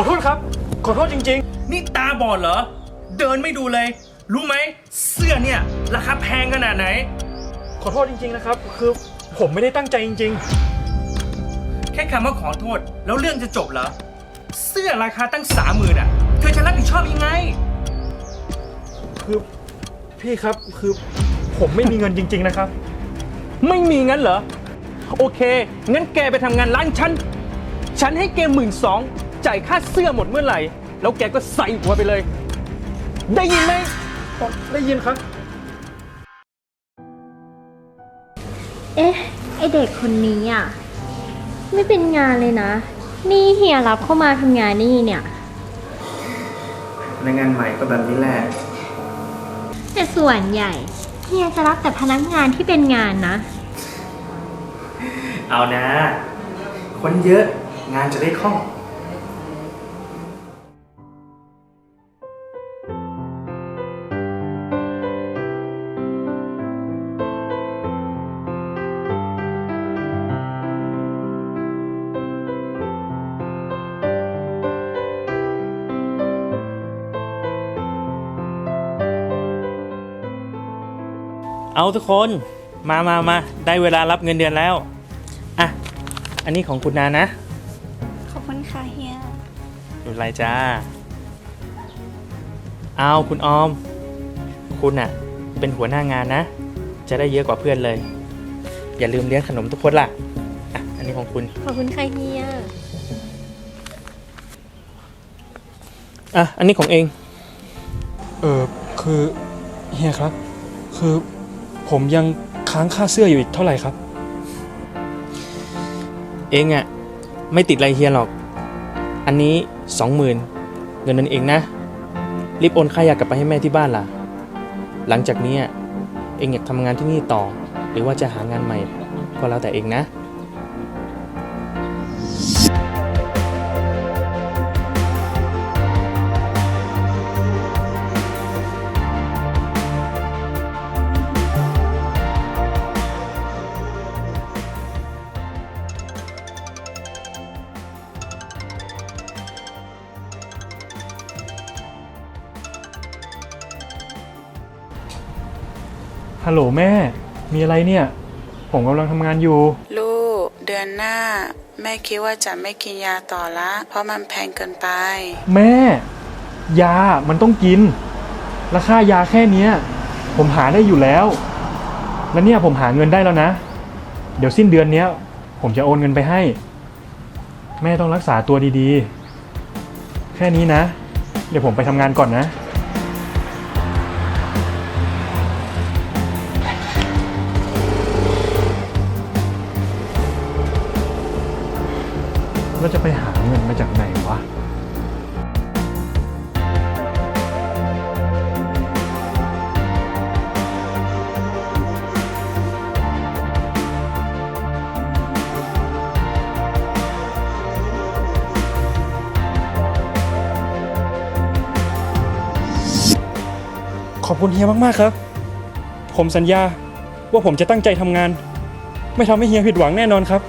อโทษครับ ขอโทษจริง นี่ตาบอดเหรอ เดินไม่ดูเลย รู้ไหม เสื้อเนี่ย ราคาแพงขนาดไหน ๆ ขอโทษจริง ๆ นะครับ คือผมไม่ได้ตั้งใจจริง แค่คำว่าขอโทษ แล้วเรื่องจะจบเหรอ เสื้อราคาตั้งสามหมื่นอะ เธอจะรับผิดชอบยังไง ๆ คือพี่ครับคือผมไม่มีเงินจริง ๆ นะครับ ไม่มีงั้นเหรอ โอเค งั้นแกไปทำงานร้านฉัน ฉันให้แกหมื่นสอง จ่ายค่าเสื้อหมดเมื่อไหร่ แล้วแกก็ใส่หัวไปเลย ได้ยินไหมได้ยินครับ เอ๊ะ ไอเด็กคนนี้อะ ไม่เป็นงานเลยนะ นี่เฮียรับเข้ามาทำงานนี่เนี่ย พนักงานใหม่ก็แบบนี้แหละ แต่ส่วนใหญ่ เฮียจะรับแต่พนักงานที่เป็นงานนะ เอานะ คนเยอะงานจะได้คล่อง เอาทุกคนมามามาได้เวลารับเงินเดือนแล้ว อะ อันนี้ของคุณนานะ ขอบคุณค่ะเฮียไม่เป็นไรจ้า เอาคุณออม คุณอะเป็นหัวหน้างานนะ จะได้เยอะกว่าเพื่อนเลย อย่าลืมเลี้ยงขนมทุกคนล่ะ อะ อันนี้ของคุณ ขอบคุณค่ะเฮีย อะ อันนี้ของเอง เออคือเฮียครับ คือ ผมยังค้างค่าเสื้ออยู่อีกเท่าไหร่ครับ เองอะไม่ติดอะไรเฮียหรอก อันนี้สองหมื่นเงินนั้นเองนะ รีบโอนค่ายากลับไปให้แม่ที่บ้านล่ะ หลังจากนี้เองอยากทำงานที่นี่ต่อ หรือว่าจะหางานใหม่ก็แล้วแต่เองนะ ฮัลโหลแม่ มีอะไรเนี่ย ผมกำลังทำงานอยู่ ลูก เดือนหน้า แม่คิดว่าจะไม่กินยาต่อละ เพราะมันแพงเกินไป แม่ ยา มันต้องกิน ราคายาแค่เนี้ย ผมหาได้อยู่แล้ว แล้วเนี่ยผมหาเงินได้แล้วนะ เดี๋ยวสิ้นเดือนเนี้ย ผมจะโอนเงินไปให้ แม่ต้องรักษาตัวดีๆ แค่นี้นะ เดี๋ยวผมไปทำงานก่อนนะ แล้วจะไปหาเงินมาจากไหนวะ ขอบคุณเฮียมาก ๆ ครับ ผมสัญญาว่าผมจะตั้งใจทำงาน ไม่ทำให้เฮียผิดหวังแน่นอนครับ